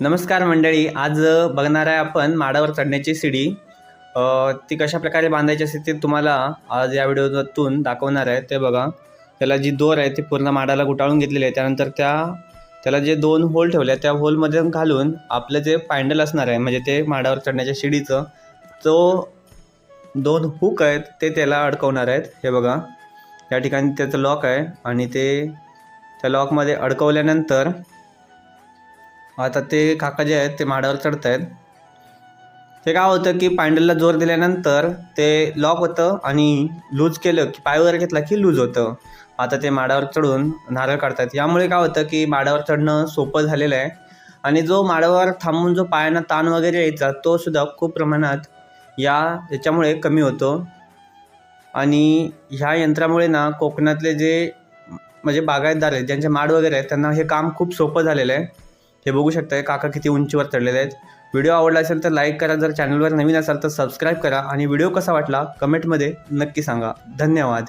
नमस्कार मंडळी आज बघणार आहे आपण माडावर चढण्याची शिडी ती कशा प्रकारे बांधायची असते ते तुम्हाला आज या व्हिडिओतून दाखवणार आहे ते बघा त्याला जी दोर आहे ती पूर्ण माडाला गुटाळून घेतलेली आहे. त्यानंतर त्या त्याला जे दोन होल ठेवले त्या होलमध्ये घालून आपलं जे पॅन्डल असणार आहे म्हणजे ते माडावर चढण्याच्या शिडीचं तो दोन हुक आहेत ते त्याला अडकवणार आहेत हे बघा या ठिकाणी त्याचं लॉक आहे आणि ते त्या लॉकमध्ये अडकवल्यानंतर आता ते काका जे आहेत ते माडावर चढत आहेत ते काय होतं की पॅन्डलला जोर दिल्यानंतर ते लॉक होतं आणि लूज केलं की पाय वगैरे घेतला की लूज होतं. आता ते माडावर चढून नारळ काढतात यामुळे काय होतं की माडावर चढणं सोपं झालेलं आहे. आणि जो माडावर थांबून जो पायांना ताण वगैरे यायचा तो सुद्धा खूप प्रमाणात या याच्यामुळे कमी होतो. आणि ह्या यंत्रामुळे ना कोकणातले जे म्हणजे बागायतदार आहेत ज्यांचे माड वगैरे आहेत त्यांना हे काम खूप सोपं झालेलं आहे. हे बघू शकताय काका किती उंचीवर चढलेले आहेत. व्हिडिओ आवडला असेल तर लाईक करा जर चॅनलवर नवीन असाल तर सबस्क्राईब करा. आणि व्हिडिओ कसा वाटला कमेंटमध्ये नक्की सांगा. धन्यवाद.